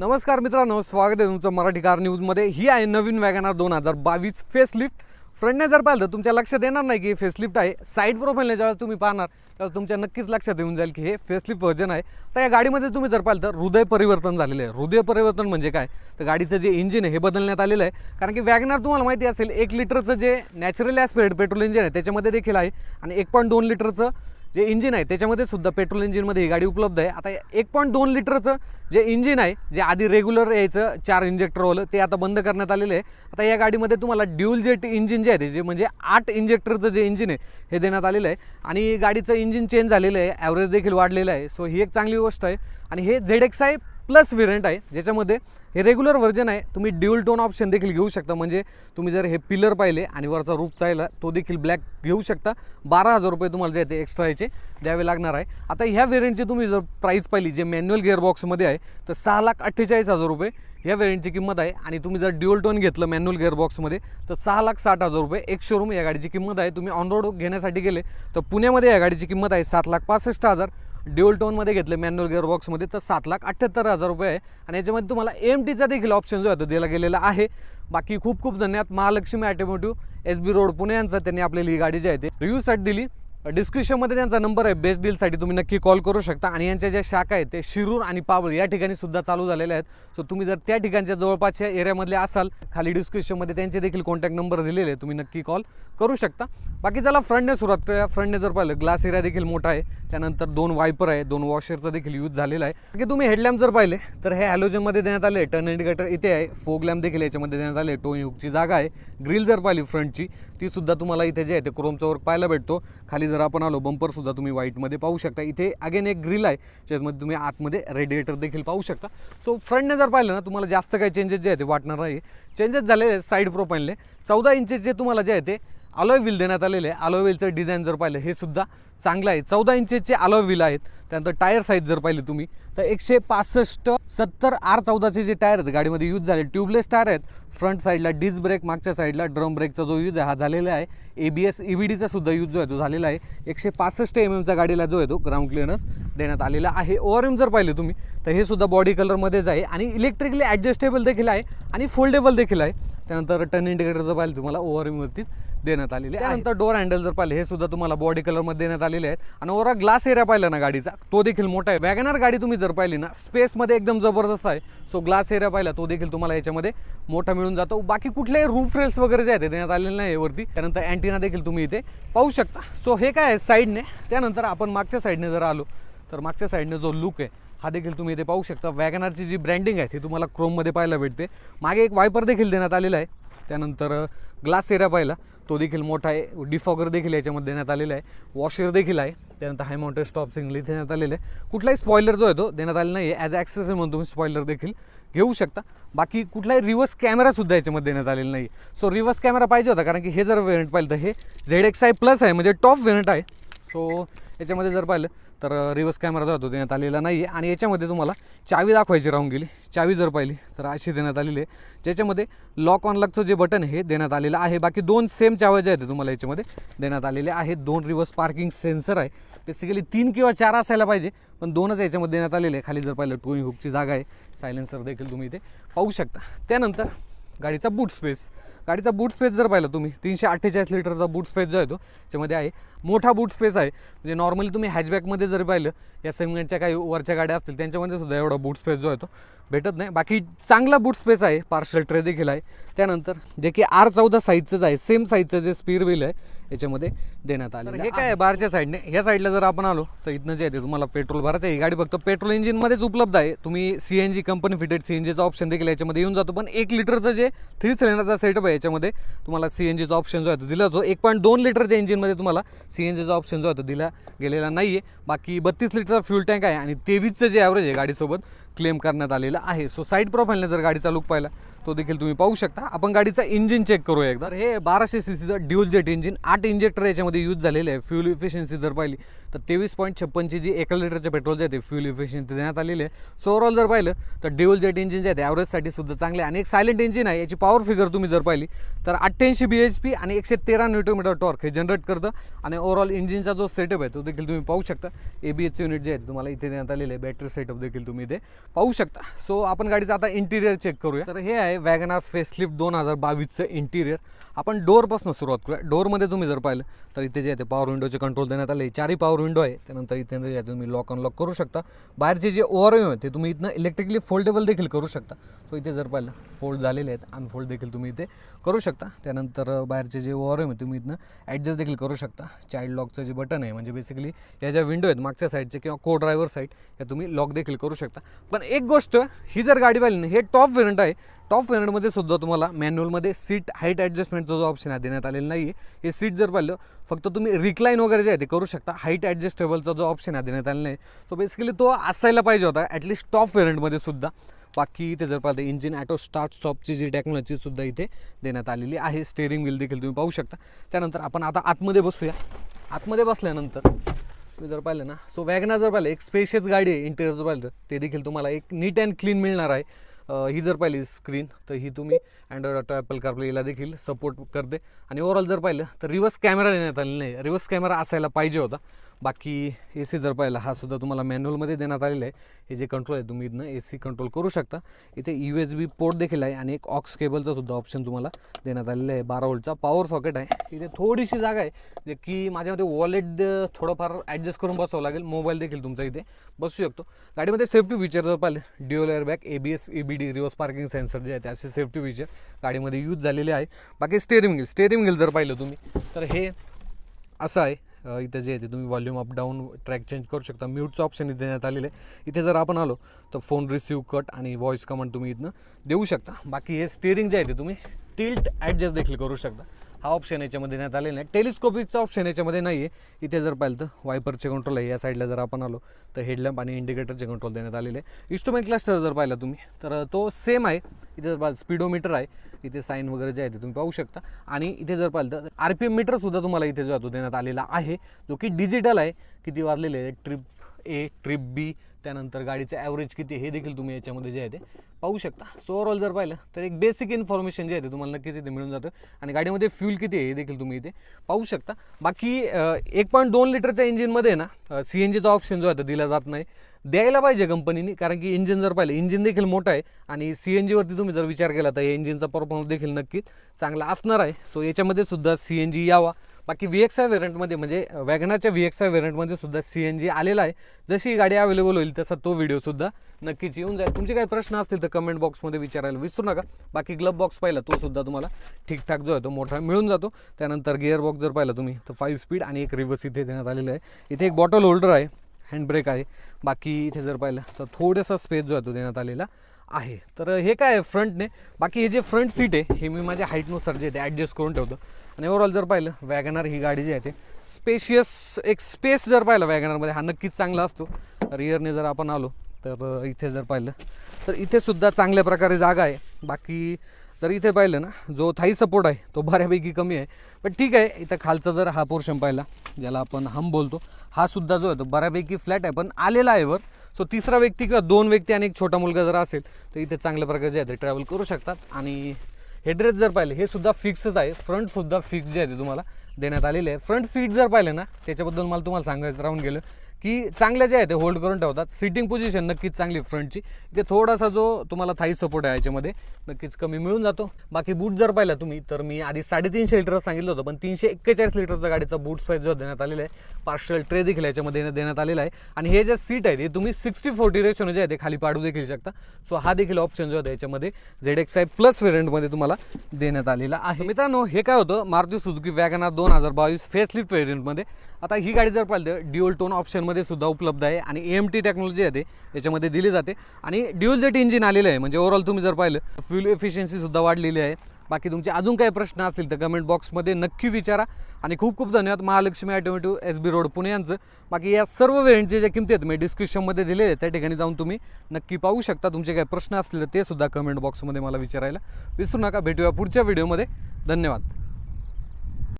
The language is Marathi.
नमस्कार मित्रांनो स्वागत आहे तुमचं मराठी कार न्यूजमध्ये. ही आहे नवीन वॅगनार दोन हजार बावीस फेसलिफ्ट फ्रंटने जर पाहिलं तर तुमच्या लक्षात येणार नाही की फेसलिफ्ट आहे. साईड प्रोफाईलने ज्यावेळेस तुम्ही पाहणार त्यावेळेस तुमच्या नक्कीच लक्षात येऊन जाईल की हे फेसलिफ्ट व्हर्जन आहे. तर या गाडीमध्ये तुम्ही जर पाहिलं तर हृदय परिवर्तन झालेलं आहे. हृदय परिवर्तन म्हणजे काय? तर गाडीचं जे इंजिन आहे हे बदलण्यात आलेलं आहे. कारण की वॅगनार तुम्हाला माहिती असेल एक लिटरचं जे नॅचरल ॲस्पिरेट पेट्रोल इंजिन आहे त्याच्यामध्ये देखील आहे. आणि एक पॉईंट दोन लिटरचं जे इंजिन आहे त्याच्यामध्ये सुद्धा पेट्रोल इंजिनमध्ये ही गाडी उपलब्ध आहे. आता एक पॉईंट दोन लिटरचं जे इंजिन आहे जे आधी रेग्युलर यायचं चार इंजेक्टरवालं ते आता बंद करण्यात आलेलं आहे. आता या गाडीमध्ये तुम्हाला ड्युल जेट इंजिन जे आहे ते जे म्हणजे आठ इंजेक्टरचं जे इंजिन आहे हे देण्यात आलेलं आहे. आणि गाडीचं इंजिन चेंज झालेलं आहे ॲव्हरेज देखील वाढलेलं आहे. सो ही एक चांगली गोष्ट आहे. आणि हे झेड एक्स आहे प्लस व्हेरियंट आहे ज्याच्यामध्ये हे रेग्युलर व्हर्जन आहे तुम्ही ड्युअल टोन ऑप्शन देखील घेऊ शकता. म्हणजे तुम्ही जर हे पिलर पाहिले आणि वरचा रूप पाहिला तो देखील ब्लॅक घेऊ शकता. बारा हजार रुपये तुम्हाला जे आहे ते एक्स्ट्रा याचे द्यावे लागणार आहे. आता ह्या व्हेरियंटची तुम्ही जर प्राईस पाहिली जे मॅन्युअल गिअरबॉक्समध्ये आहे तर सहा लाख अठ्ठेचाळीस हजार रुपये या व्हेरियंटची किंमत आहे. आणि तुम्ही जर ड्युअल टोन घेतलं मॅन्युअल गिअरबॉक्समध्ये तर सहा लाख साठ हजार रुपये एक शोरूम या गाडीची किंमत आहे. तुम्ही ऑन रोड घेण्यासाठी गेले तर पुण्यामध्ये या गाडीची किंमत आहे सात लाख पासष्ट हजार. ड्युअल टोनमध्ये घेतले मॅन्युअल गिअरबॉक्समध्ये तर सात लाख अठ्ठ्याहत्तर हजार रुपये आहे. आणि याच्यामध्ये तुम्हाला एम टीचा देखील ऑप्शन जो आहे तो दिला गेलेला आहे. बाकी खूप खूप धन्यवाद. Mahalaxmi automotive S B road Pune यांचा त्यांनी आपल्याला ही गाडी जी आहे ते रिव्ह्यूसाठी दिली. डिस्क्रिप्शनमध्ये त्यांचा नंबर आहे. बेस्ट डीलसाठी तुम्ही नक्की कॉल करू शकता. आणि यांच्या ज्या शाखा आहेत ते शिरूर आणि पाबळ या ठिकाणी सुद्धा चालू झालेल्या आहेत. सो तुम्ही जर त्या ठिकाणच्या जवळपासच्या एरियामधले असाल खाली डिस्क्रिप्शनमध्ये त्यांचे देखील कॉन्टॅक्ट नंबर दिलेले आहे तुम्ही नक्की कॉल करू शकता. बाकी चला फ्रंटने सुरुवात करूया. फ्रंटने जर पाहिलं ग्लास एरिया देखील मोठा आहे. त्यानंतर दोन वायपर आहे. दोन वॉशरचा देखील यूज झालेला आहे. बाकी तुम्ही हेडलॅम्प जर पाहिले तर हे हॅलोजनमध्ये देण्यात आले. टर्न इंडिकेटर इथे आहे. फोग लॅम्प देखील याच्यामध्ये देण्यात आले. टोन युगची जागा आहे. ग्रिल जर पाहिली फ्रंटची ती सुद्धा तुम्हाला इथे जे आहे ते क्रोमचा वर्क पाहायला भेटतो. खाली जर आपण आलो बंपरसुद्धा तुम्ही व्हाईटमध्ये पाहू शकता. इथे अगेन एक ग्रिल आहे ज्यामध्ये तुम्ही आतमध्ये रेडिएटर देखील पाहू शकता. सो फ्रंटने जर पाहिलं ना तुम्हाला जास्त काही चेंजेस जे आहे ते वाटणार नाही चेंजेस झाले साईड प्रोफाईलने चौदा इंचेस जे तुम्हाला जे आहे ते अलॉय व्हील देण्यात आलेले आहे. अलॉय व्हीलचं डिझाईन जर पाहिलं हे सुद्धा चांगलं आहे. चौदा इंचेचे अलॉय व्हील आहेत. त्यानंतर टायर साईज जर पाहिली तुम्ही तर एकशे पासष्ट सत्तर आर चौदाचे जे टायर आहेत गाडीमध्ये यूज झाले ट्यूबलेस टायर आहेत. फ्रंट साईडला डिस्क ब्रेक मागच्या साईडला ड्रम ब्रेकचा जो यूज आहे हा झालेला आहे. ए बी एस ई बी डीचा सुद्धा यूज जो आहे तो झालेला आहे. एकशे पासष्ट एम एमचा गाडीला जो आहे तो ग्राउंड क्लिअरन्स देण्यात आलेला आहे. ओवर एम जर पाहिले तुम्ही तर हे सुद्धा बॉडी कलरमध्येच आहे. आणि इलेक्ट्रिकली ॲडजस्टेबल देखील आहे आणि फोल्डेबल देखील आहे. त्यानंतर टर्न इंडिकेटर जर पाहिलं तुम्हाला ओवर एमवरती देण्यात आलेले आहे. त्यानंतर डोर हँडल जर पाहिले हे सुद्धा तुम्हाला बॉडी कलरमध्ये देण्यात आलेले आहेत. आणि ओव्हरऑल ग्लास एरिया पाहिला ना गाडीचा तो देखील मोठा आहे. वॅगनर गाडी तुम्ही जर पाहिली ना स्पेसमध्ये एकदम जबरदस्त आहे. सो ग्लास एरिया पाहिला तो देखील तुम्हाला याच्यामध्ये मोठा मिळून जातो. बाकी कुठलेही रूफ रेल्स वगैरे जे आहे ते देण्यात आलेले नाही वरती. त्यानंतर अँटिना देखील तुम्ही इथे पाहू शकता. सो हे काय आहे? साईडने त्यानंतर आपण मागच्या साईडने जर आलो तर मागच्या साईडने जो लुक आहे हा देखील तुम्ही इथे पाहू शकता. वॅगनारची जी ब्रँडिंग आहे ती तुम्हाला क्रोममध्ये पाहायला भेटते. मागे एक वायपर देखील देण्यात आलेला आहे. त्यानंतर ग्लास एरिया पाहिला. तो देखील मोठा आहे. डिफॉगर देखील याच्यामध्ये देण्यात आलेला आहे. वॉशर देखील आहे. त्यानंतर हाय माउंटेड स्टॉप सिंगल देण्यात आलेलं आहे. कुठलाही स्पॉयलर जो आहे तो देण्यात आलेला नाही आहे ॲज ॲक्सेसरी म्हणून तुम्ही स्पॉयलर देखील घेऊ शकता. बाकी कुठलाही रिव्हर्स कॅमेरासुद्धा याच्यामध्ये देण्यात आलेला नाही सो रिव्हर्स कॅमेरा पाहिजे होता. कारण की हे जर वेरियंट पाहिलं तर हे झेड एक्स आय प्लस आहे. म्हणजे टॉप वेरियंट आहे. सो याच्यामध्ये जर पाहिलं तर रिव्हर्स कॅमेरा जो देण्यात आलेला नाही आहे आणि याच्यामध्ये तुम्हाला चावी दाखवायची राहून गेली. चावी जर पाहिली तर अशी देण्यात आलेली आहे. ज्याच्यामध्ये लॉक ऑन लॉकचं जे बटन हे देण्यात आलेलं आहे. बाकी दोन सेम चाव्या ज्या आहेत तुम्हाला याच्यामध्ये देण्यात आलेले आहेत. दोन रिव्हर्स पार्किंग सेन्सर आहे. बेसिकली तीन किंवा चार असायला पाहिजे पण दोनच याच्यामध्ये देण्यात आलेले आहे खाली जर पाहिलं टोईंग हुकची जागा आहे. सायलेन्सर देखील तुम्ही इथे पाहू शकता. त्यानंतर गाडीचा बूट स्पेस गाडीचा बूट स्पेस जर पाहिलं तुम्ही तीनशे अठ्ठेचाळीस लिटरचा बूट स्पेस जो आहे तो त्याच्यामध्ये आहे. मोठा बूट स्पेस आहे. म्हणजे नॉर्मली तुम्ही हॅचबॅकमध्ये जर पाहिलं या सेगमेंटच्या काही वरच्या गाड्या असतील त्यांच्यामध्ये सुद्धा एवढा बूट स्पेस जो आहे तो भेटत नाही. बाकी चांगला बूट स्पेस आहे पार्सल ट्रे देखील आहे. त्यानंतर जे की आर चौदा साईजचंच आहे सेम साईजचं जे स्पीर व्हील आहे याच्यामध्ये देण्यात आलं हे काय बारच्या साईडने? ह्या साईडला जर आपण आलो तर इथनं जे आहे ते तुम्हाला पेट्रोल भरायचं आहे. ही गाडी फक्त पेट्रोल इंजिनमध्येच उपलब्ध आहे. तुम्ही C N G company fitted C N जीचा ऑप्शन देखील याच्यामध्ये येऊन जातो. पण एक लिटरचं जे थ्री सिलेंडरचा सेटअप आहे याच्यामध्ये तुम्हाला सी एन जीचा ऑप्शन जो आहे तो दिला जातो. एक पॉईंट दोन लिटरच्या इंजिनमध्ये तुम्हाला सी एन जीचा ऑप्शन जो आहे तो दिला गेलेला नाही आहे बाकी बत्तीस लिटरचा फ्यूल टँक आहे आणि तेवीसचं जे ॲव्हरेज आहे गाडीसोबत क्लेम करण्यात आलेलं आहे. सो साईड प्रोफाईलने जर गाडीचा लुक पाहिला तो देखील तुम्ही पाहू शकता. आपण गाडीचा इंजिन चेक करूया एकदा. हे बाराशे सी सीचं ड्युल जेट इंजिन आठ इंजेक्टर याच्यामध्ये यूज झालेले आहे. फ्यूल इफिशियन्सी जर पाहिली तर तेवीस पॉईंट छप्पनची जी एका लिटरच्या पेट्रोलचे आहे ते फ्युल इफिशियन्सी देण्यात आलेली आहे. सो ओव्हरऑल जर पाहिलं तर ड्युअल जेट इंजिन जे आहे ते ॲव्हरेजसाठी सुद्धा चांगले आहे आणि एक सायलेंट इंजिन आहे याची पॉवर फिगर तुम्ही जर पाहिली तर अठ्ठ्याऐंशी बी एच पी आणि एकशे तेरा न्यूटोमीटर टॉर्क हे जनरेट करतं. आणि ओव्हरऑल इंजिनचा जो सेटअप आहे तो देखील तुम्ही पाहू शकता. ए बी एच युनिट जे आहे तुम्हाला इथे देण्यात आलेले आहे. बॅटरी सेटअप देखील तुम्ही इथे पाहू शकता. सो आपण गाडीचं आता इंटिरियर चेक करूया. तर हे आहे वॅगनार फेसलिफ्ट दोन हजार बावीसचं इंटिरियर आपण डोरपासून सुरुवात करूया. डोअरमध्ये तुम्ही जर पाहिलं तर इथे जे आहे ते पॉवर विंडोचे कंट्रोल देण्यात आले चारही पॉवर विंडो आहे त्यानंतर इथं जे तुम्ही लॉक अनलॉक करू शकता. बाहेरचे जे ओव्हर आहे ते तुम्ही इथनं इलेक्ट्रिकली फोल्डेबल देखील करू शकता. सो इथे जर पाहिलं फोल्ड झालेले आहेत अनफोल्ड देखील तुम्ही इथे करू शकता. त्यानंतर बाहेरचे जे ओव्हर आहे तुम्ही इथनं ॲडजस्ट देखील करू शकता. चाइल्ड लॉकचं जे बटन आहे म्हणजे बेसिकली या ज्या विंडो आहेत मागच्या साईडचे किंवा को ड्रायव्हर साईड या तुम्ही लॉक देखील करू शकता. पण एक गोष्ट ही जर गाडी पाहिली ना हे टॉप व्हेरियंट आहे. टॉप व्हेरियंटमध्ये सुद्धा तुम्हाला मॅन्युअलमध्ये सीट हाईट ॲडजस्टमेंटचा जो ऑप्शन आहे देण्यात आलेला नाही आहे हे सीट जर पाहिलं फक्त तुम्ही रिक्लाईन वगैरे जे आहे ते करू शकता. हाईट ॲडजस्टेबलचा जो ऑप्शन आहे देण्यात आलेला नाही सो बेसिकली तो असायला पाहिजे होता ॲटलिस्ट टॉप व्हेरियंटमध्ये सुद्धा. बाकी इथे जर पाहता इंजिन ॲटो स्टार्ट स्टॉपची जी टेक्नॉलॉजी सुद्धा इथे देण्यात आलेली आहे. स्टेअरिंग व्हील देखील तुम्ही पाहू शकता. त्यानंतर आपण आता आतमध्ये बसूया. आतमध्ये बसल्यानंतर तुम्ही जर पाहिलं ना सो वॅगना जर पाहिलं एक स्पेशियस गाडी आहे इंटेरियर जर पाहिलं तर ते देखील तुम्हाला एक नीट अँड क्लीन मिळणार आहे. ही जर पाहिली स्क्रीन तर ही तुम्ही अँड्रॉइड ऑटो ॲपल कारप्लेला देखील सपोर्ट करते. आणि ओव्हरऑल जर पाहिलं तर रिवर्स कॅमेरा देण्यात आलेला नाही. रिवर्स कॅमेरा असायला पाहिजे होता. बाकी ए सी जर पाहिला हा सुद्धा तुम्हाला मॅन्युअलमध्ये देण्यात आलेला आहे. हे जे कंट्रोल आहे तुम्ही इथनं ए सी कंट्रोल करू शकता. इथे यू एच बी पोर्ट देखील आहे आणि एक ऑक्स केबलचा सुद्धा ऑप्शन तुम्हाला देण्यात आलेला आहे. बारा वोल्टचा पॉवर सॉकेट आहे. इथे थोडीशी जागा आहे जे की माझ्यामध्ये वॉलेट थोडंफार ॲडजस्ट करून बसावं लागेल. मोबाईल देखील तुमचा इथे बसू शकतो. गाडीमध्ये सेफ्टी फीचर जर पाहिलं dual airbag A B S E B D reverse parking sensor जे आहे ते असे सेफ्टी फीचर गाडीमध्ये यूज झालेले आहे. बाकी स्टेअरिंग व्हील स्टेअरिंग व्हील जर पाहिलं तुम्ही तर हे असं आहे. इथे जे आहे ते तुम्ही volume up down track change करू शकता. म्यूटचं ऑप्शन इथे देण्यात आलेलं आहे. इथे जर आपण आलो तर फोन रिसिव्ह कट आणि व्हॉइस कमांड तुम्ही इथनं देऊ शकता. बाकी हे स्टेअरिंग जे आहे ते तुम्ही टिल्ट ॲडजस्ट देखील करू शकता. हा ऑप्शन याच्यामध्ये देण्यात आलेला आहे टेलिस्कोपिकचा ऑप्शन याच्यामध्ये नाही आहे इथे जर पाहिलं तर वायपरचे कंट्रोल आहे. या साईडला जर आपण आलो तर हेडलॅम्प आणि इंडिकेटरचे कंट्रोल देण्यात आलेले आहे. इन्स्ट्रुमेंट क्लस्टर जर पाहिला तुम्ही तर तो सेम आहे. इथे जर पाहिलं स्पीडोमीटर आहे. इथे साईन वगैरे जे आहे ते तुम्ही पाहू शकता. आणि इथे जर पाहिलं तर आर पी एम मीटरसुद्धा तुम्हाला इथे जो आहे तो देण्यात आलेला आहे. जो की डिजिटल आहे. किती वाजलेले आहे? ट्रिप ए ट्रिप बी त्यानंतर गाडीचं ॲव्हरेज किती हे देखील तुम्ही याच्यामध्ये जे आहे ते पाहू शकता. सो ओव्हरऑल जर पाहिलं तर एक बेसिक इन्फॉर्मेशन जे आहे ते तुम्हाला नक्कीच इथे मिळून जातं. आणि गाडीमध्ये फ्यूल किती आहे हे देखील तुम्ही इथे पाहू शकता. बाकी एक पॉईंट दोन लिटरच्या इंजिनमध्ये ना सी एन जीचा ऑप्शन जो आहे तो दिला जात नाही. द्यायला पाहिजे कंपनीने कारण की इंजिन जर पाहिलं इंजिन देखील मोठं आहे. आणि सी एन जीवरती तुम्ही जर विचार केला तर या इंजिनचा परफॉर्मन्स देखील नक्कीच चांगला असणार आहे. सो याच्यामध्ये सुद्धा सी एन जी यावा. बाकी व्ही एक्स आय व्हेरियंटमध्ये म्हणजे वॅगनाच्या व्ही एक्स आय व्हेरियंटमध्ये सुद्धा सी एन जी आलेला आहे. जशी ही गाडी अवेलेबल होईल तसा तो व्हिडिओसुद्धा नक्कीच येऊन जाईल. तुमचे काही प्रश्न असतील तर कमेंट बॉक्समध्ये विचारायला विसरू नका. बाकी ग्लब बॉक्स पाहिला तो सुद्धा तुम्हाला ठीकठाक जो आहे तो मोठा मिळून जातो. त्यानंतर गिअर बॉक्स जर पाहिला तुम्ही तर फाईव्ह स्पीड आणि एक रिव्हर्स इथे देण्यात आलेलं आहे. इथे एक बॉटल होल्डर आहे हँडब्रेक आहे. बाकी इथे जर पाहिलं तर थोडासा स्पेस जो आहे तो देण्यात आलेला आहे. तर हे काय आहे फ्रंटने बाकी हे जे फ्रंट सीट आहे हे मी माझ्या हाईटनुसार जे ते ॲडजस्ट करून ठेवतो. आणि ओव्हरऑल जर पाहिलं वॅगनार ही गाडी जी आहे ते स्पेशियस एक स्पेस जर पाहिलं वॅगनारमध्ये हा नक्कीच चांगला असतो. रिअरने जर आपण आलो तर इथे जर पाहिलं तर इथेसुद्धा चांगल्या प्रकारे जागा आहे. बाकी जर इथे पाहिलं ना जो थाई सपोर्ट आहे तो बऱ्यापैकी कमी आहे. पण ठीक आहे इथं खालचा जर हा पोर्शन पाहिला ज्याला आपण हम बोलतो हा सुद्धा जो आहे तो बऱ्यापैकी फ्लॅट आहे. पण आलेला आहे वर. सो तिसरा व्यक्ती किंवा दोन व्यक्ती आणि एक छोटा मुलगा जर असेल तर इथे चांगल्या प्रकारे जे आहे ते ट्रॅव्हल करू शकतात. आणि हेड्रेस जर पाहिले हे सुद्धा फिक्सच आहे. फ्रंटसुद्धा फिक्स जे आहे ते तुम्हाला देण्यात आलेले आहे. फ्रंट सीट जर पाहिलं ना त्याच्याबद्दल मला तुम्हाला सांगायचं राहून गेलं. की चांगल्या जे आहेत ते होल्ड करून ठेवतात. सिटिंग पोझिशन नक्कीच चांगली फ्रंटची इथे थोडासा जो तुम्हाला थाई सपोर्ट आहे याच्यामध्ये नक्कीच कमी मिळून जातो. बाकी बूट जर पाहिला तुम्ही तर मी आधी साडेतीनशे लिटर सांगितलं होतं पण तीनशे एक्केचाळीस लिटरचा गाडीचा बूट स्पाईस जो देण्यात आलेला आहे पार्शल ट्रे देखील याच्यामध्ये देण्यात आलेला आहे. आणि हे जे सीट आहे ते तुम्ही सिक्स्टी फोर्टी रेशोने जे आहे ते खाली पाडू देखील शकता. सो हा देखील ऑप्शन जो आहे याच्यामध्ये झेड एक्स आय प्लस व्हेरियंटमध्ये तुम्हाला देण्यात आलेला आहे. मित्रांनो हे काय होतं? मारुती सुझुकी वॅगनार दोन हजार बावीस फेसलिफ्ट व्हेरियंटमध्ये आता ही गाडी जर पाहिलं तर ड्युअल टोन ऑप्शन मध्ये सुद्धा उपलब्ध आहे आणि एम टी टेक्नॉलॉजी आहे ते याच्यामध्ये दिली जाते. आणि ड्युअल जेट इंजिन आलेलं आहे म्हणजे ओव्हरऑल तुम्ही जर पाहिलं फ्युल एफिशियन्सी सुद्धा वाढलेली आहे. बाकी तुमचे अजून काही प्रश्न असतील तर कमेंट बॉक्समध्ये नक्की विचारा. आणि खूप खूप धन्यवाद Mahalaxmi automotive S B road Pune यांचं. बाकी या सर्व वेळेंचे ज्या किमती आहेत मी डिस्क्रिप्शनमध्ये दिले आहेत त्या ठिकाणी जाऊन तुम्ही नक्की पाहू शकता. तुमचे काही प्रश्न असतील तर ते सुद्धा कमेंट बॉक्समध्ये मला विचारायला विसरू नका. भेटूया पुढच्या व्हिडिओमध्ये धन्यवाद.